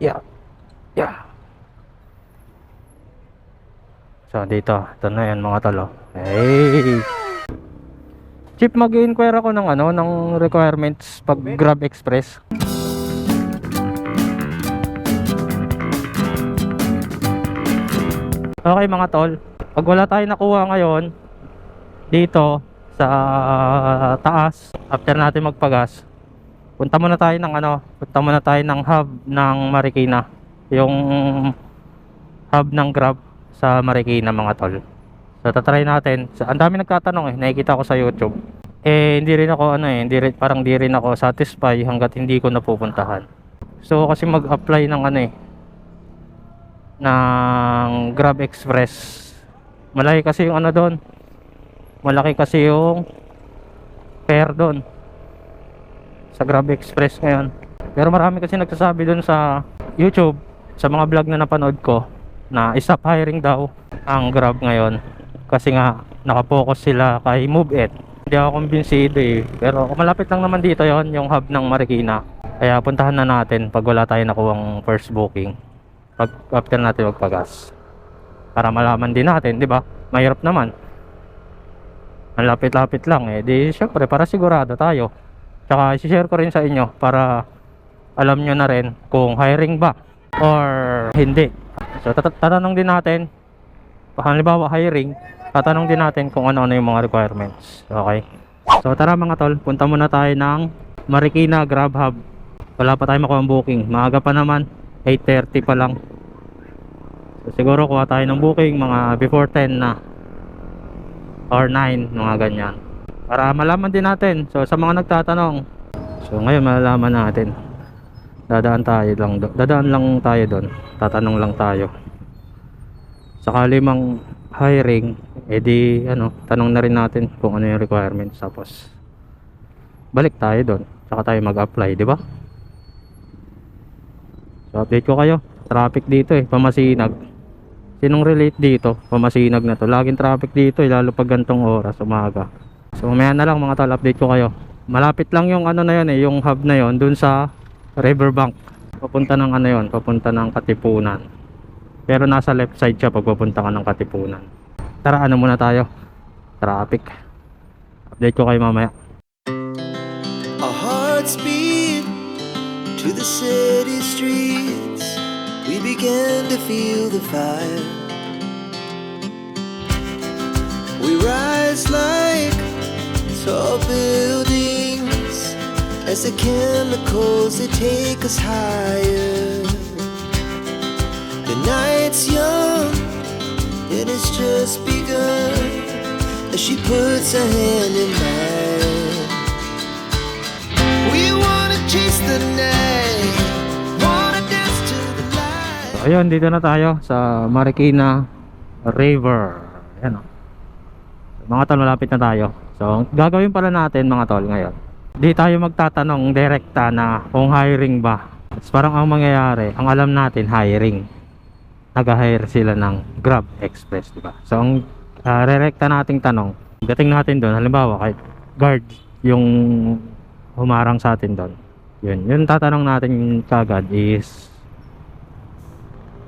Yeah. Yeah. So, dito. Ito na yan mga talo. Hey! Chip, mag-inquire ako ng ano, ng requirements pag Grab Express. Okay mga tol, pag wala tayo nakuha ngayon dito sa taas after natin magpagas, punta muna tayo ng ano, punta muna tayo ng hub ng Marikina. Yung hub ng Grab sa Marikina mga tol. So tatry natin. So, ang dami nagtatanong eh, nakikita ko sa YouTube. Eh hindi rin ako ano eh, hindi rin, parang di rin ako satisfy hanggat hindi ko napupuntahan. So kasi mag-apply ng ano eh, ng Grab Express. Malaki kasi yung ano doon. Malaki kasi yung fare doon sa Grab Express ngayon. Pero marami kasi nagsasabi doon sa YouTube, sa mga vlog na napanood ko, na stop hiring daw ang Grab ngayon. Kasi nga, nakapokus sila kay MoveIt. Hindi ako kumbinsido eh. Pero malapit lang naman dito yon yung hub ng Marikina. Kaya puntahan na natin pag wala tayo nakuwang first booking pag after natin magpagas para malaman din natin di ba mahirap naman ang lapit-lapit lang eh di syempre para sigurado tayo tsaka i-share ko rin sa inyo para alam nyo na rin kung hiring ba or hindi. So tat- tatanong din natin halimbawa hiring tatanong din natin kung ano-ano yung mga requirements. Okay? So tara mga tol punta muna tayo ng Marikina Grab Hub. Wala pa tayo makuha ang booking. Maaga pa naman 8.30 pa lang. So, siguro kuha tayo ng booking mga before 10 na or 9 mga ganyan para malaman din natin so sa mga nagtatanong so ngayon malalaman natin dadaan tayo lang dadaan lang tayo doon tatanong lang tayo sakali mang hiring edi ano tanong na rin natin kung ano yung requirements tapos balik tayo doon saka tayo mag-apply di ba So update ko kayo. Traffic dito eh, pamasinag. Sinong relate dito? Pamasinag na to. Laging traffic dito eh, lalo pag gantong oras, umaga. So mamaya na lang mga tol, update ko kayo. Malapit lang yung ano na yun eh, yung hub na yun, dun sa Riverbank. Papunta ng ano yun, papunta ng Katipunan. Pero nasa left side siya pag papunta ka ng Katipunan. Tara, ano muna tayo? Traffic. Update ko kayo mamaya. Our hearts beat to the city streets. We began to feel the fire. We rise like tall buildings as the chemicals they take us higher. The night's young and it's just begun as she puts her hand in mine. We wanna chase the night, ayun, dito na tayo sa Marikina River. Ayan o. Mga tol, malapit na tayo. So, gagawin pala natin mga tol ngayon. Di tayo magtatanong direkta na kung hiring ba. It's parang ang mangyayari, ang alam natin, hiring. Nag-hire sila ng Grab Express, di ba? So, ang uh, rerekta nating tanong, dating natin doon, halimbawa, kahit guard yung humarang sa atin doon. Yun, yun tatanong natin kagad is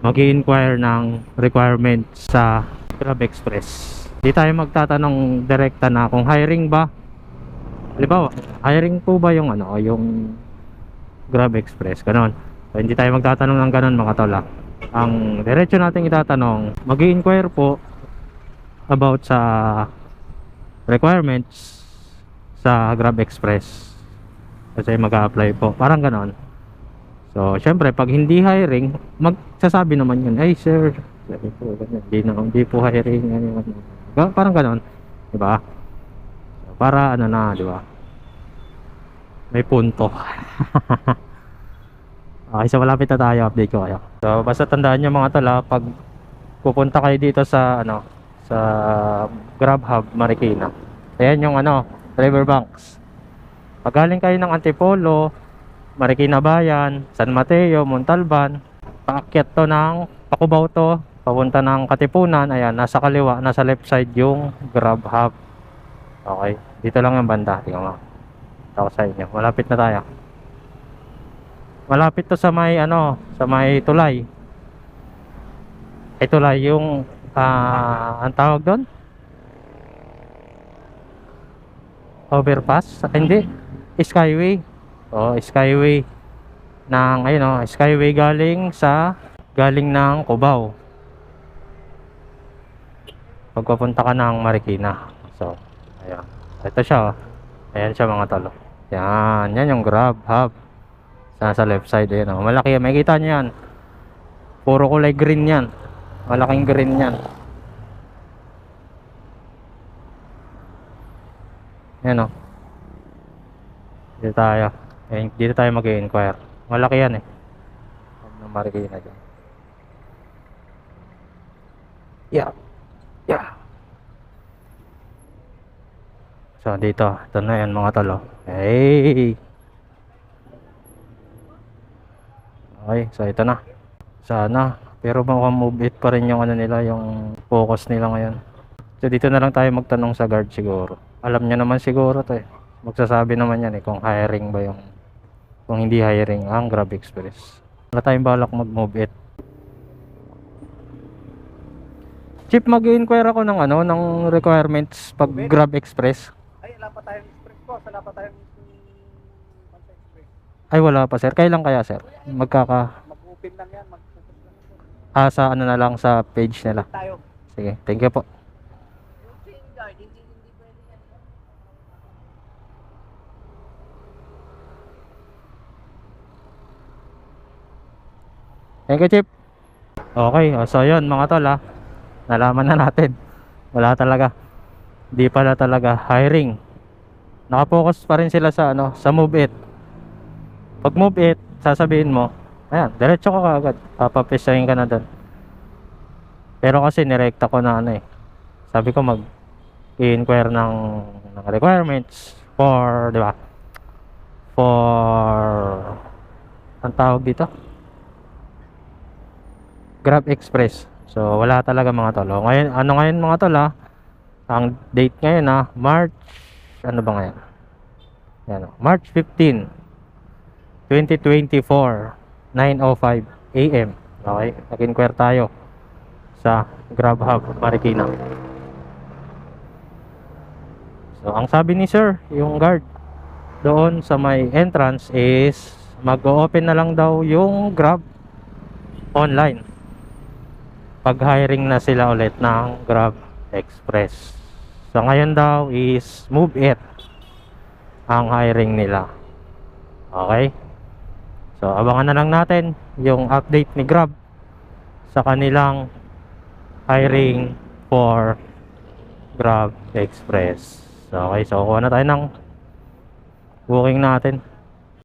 mag inquire ng requirements sa Grab Express. Di tayo magtatanong direkta na kung hiring ba. Halimbawa, hiring po ba yung ano, yung Grab Express, ganon. So, hindi tayo magtatanong ng ganon mga tola. Ang diretso natin itatanong, mag inquire po about sa requirements sa Grab Express. Kasi mag-apply po. Parang ganon. So, syempre, pag hindi hiring, magsasabi naman yun, ay sir, po, ganyan, hindi, na, hindi po hiring, ano, ano. Ga- parang ganon, di ba? Para ano na, di ba? May punto. okay, so malapit na tayo, update ko kayo. So, basta tandaan nyo mga tala, pag pupunta kayo dito sa, ano, sa Grab Hub, Marikina. Ayan yung, ano, Riverbanks. Pag galing kayo ng Antipolo, Marikina Bayan, San Mateo, Montalban, paakyat to ng Pakubaw to, papunta ng Katipunan, ayan, nasa kaliwa, nasa left side yung Grab Hub. Okay, dito lang yung banda, tingnan mo. Ako sa inyo, malapit na tayo. Malapit to sa may ano, sa may tulay. Eh tulay yung ah, ang tawag doon? Overpass? Hindi. Skyway. Oh, Skyway ng ayun oh, Skyway galing sa galing ng Cubao. Pagpapunta ka ng Marikina. So, ayan. Ito siya oh. Ayan siya mga talo. Yan, yan yung Grab Hub. Sa, sa left side ayan oh. Malaki yan. Makikita niyo yan. Puro kulay green yan. Malaking green yan. Yan oh. Dito tayo. Ayan, dito tayo mag-inquire. Malaki yan eh. Marikina dyan. Yeah. So dito, ito na yan mga talo. Hey. Okay, so ito na. Sana. Pero move it pa rin yung ano nila, yung focus nila ngayon. So dito na lang tayo magtanong sa guard siguro. Alam niya naman siguro to eh. Magsasabi naman yan eh kung hiring ba yung kung hindi hiring ang Grab Express. Wala tayong balak mag-move it. Chip, mag-inquire ako ng ano, ng requirements pag Grab Express. Wala pa tayong express po. Wala pa tayong express. Ay, wala pa sir. Kailan kaya sir? Magkaka... Mag-open lang yan. Yan. Ah, sa ano na lang sa page nila. Tayo. Sige, thank you po. Thank you, Chip. Okay, oh, so yun mga tol ha. Nalaman na natin. Wala talaga. Di pala talaga hiring. Nakapokus pa rin sila sa ano, sa move it. Pag move it, sasabihin mo, ayan, diretso ka kaagad. Papapisahin ka na doon. Pero kasi nirekta ko na ano eh. Sabi ko mag i-inquire ng, ng requirements for, di ba? For ang tawag dito? Grab Express. So wala talaga mga tol. O, Ngayon, ano ngayon mga tol ha? Ang date ngayon ha, March ano ba ngayon? Yan, March 15 2024 9:05 AM. Okay? Nag-inquire tayo sa Grab Hub Marikina. So, ang sabi ni sir, yung guard doon sa may entrance is mag-open na lang daw yung Grab online. Pag hiring na sila ulit ng Grab Express. So, ngayon daw is Move It ang hiring nila. Okay? So, abangan na lang natin yung update ni Grab sa kanilang hiring for Grab Express. So, okay, so kuha na tayo ng booking natin.